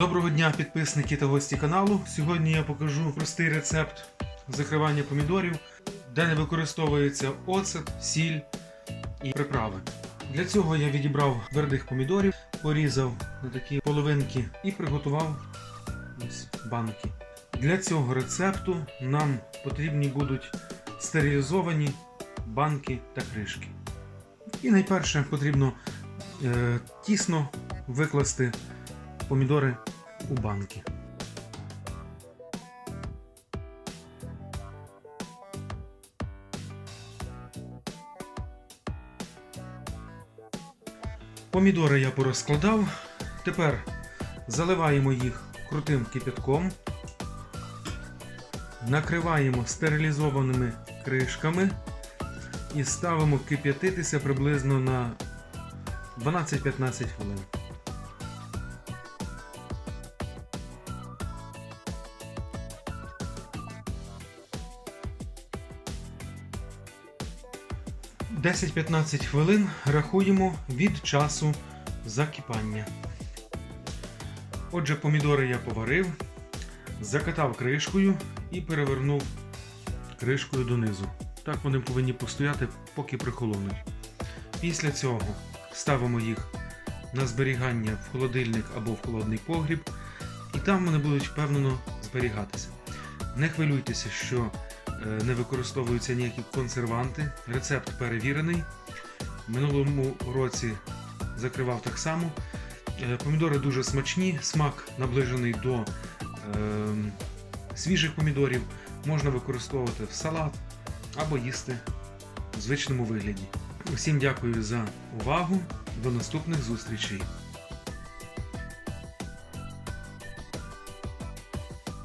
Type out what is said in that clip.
Доброго дня, підписники та гості каналу. Сьогодні я покажу простий рецепт закривання помідорів, де не використовується оцет, сіль і приправи. Для цього я відібрав твердих помідорів, порізав на такі половинки і приготував ось банки. Для цього рецепту нам потрібні будуть стерилізовані банки та кришки. І найперше потрібно е, тісно викласти помідори у банки. Помідори я порозкладав. Тепер заливаємо їх крутим кипятком, накриваємо стерилізованими кришками і ставимо кип'ятитися приблизно на 12-15 хвилин. – 10-15 хвилин рахуємо від часу закипання. Отже, помідори я поварив, закатав кришкою і перевернув кришкою донизу. Так вони повинні постояти, поки прихолонуть. Після цього ставимо їх на зберігання в холодильник або в холодний погріб, і там вони будуть впевнено зберігатися. Не хвилюйтеся, що не використовуються ніякі консерванти. Рецепт перевірений. Минулому році закривав так само. Е, Помідори дуже смачні, смак наближений до е, свіжих помідорів. Можна використовувати в салат або їсти в звичному вигляді. Усім дякую за увагу. До наступних зустрічей!